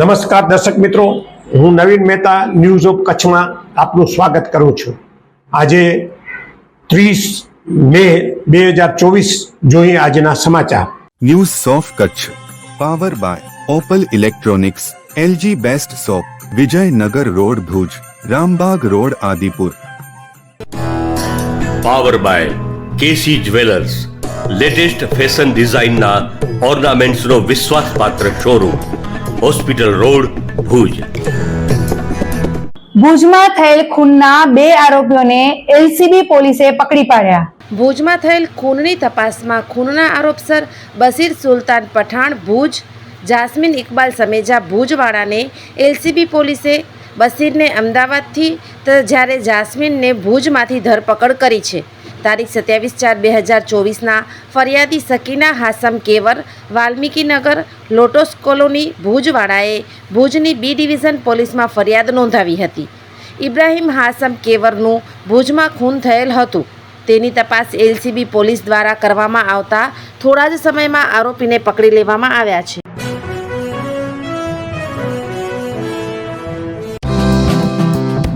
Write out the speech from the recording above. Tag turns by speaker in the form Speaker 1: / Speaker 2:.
Speaker 1: નમસ્કાર દર્શક મિત્રો હું નવીન મહેતા ન્યૂઝ ઓફ કચ્છમાં આપનું સ્વાગત કરું છું. આજે ત્રીસ મે બે હજાર ચોવીસ જોઈએ આજના સમાચાર.
Speaker 2: News સોફ Kutch. Power by Opal electronics LG best shop Vijaynagar road Bhuj Rambag road Adipur.
Speaker 3: Power by KC jewellers latest fashion ડિઝાઇનના ઓર્નામેન્ટ્સનો વિશ્વાસપાત્ર શોરૂમ હોસ્પિટલ રોડ ભુજ.
Speaker 4: ભુજમાં થયેલ ખૂનના બે આરોપીઓને એલસીબી પોલીસે પકડી પાડ્યા.
Speaker 5: ભુજમાં થયેલ ખૂનની તપાસમાં ખૂનના આરોપસર બસીર સુલતાન પઠાણ ભુજ જાસ્મીન ઇકબાલ સમેજા ભુજવાળાને એલસીબી પોલીસે બસીરને અમદાવાદથી તો જ્યારે જાસ્મીનને ભુજમાંથી ધરપકડ કરી છે. તારીખ સત્યાવીસ ચાર બે હજાર ચોવીસના ફરિયાદી સકીના હાસમ કેવર, વાલ્મીકીનગર, લોટોસ કોલોની, ભુજવાળાએ ભુજની બી ડિવિઝન પોલીસમાં ફરિયાદ નોંધાવી હતી. ઇબ્રાહિમ હાસમ કેવરનું ભુજમાં ખૂન થયેલ હતું. તેની તપાસ એલસીબી પોલીસ દ્વારા કરવામાં આવતા થોડા જ સમયમાં આરોપીને પકડી લેવામાં આવ્યા છે.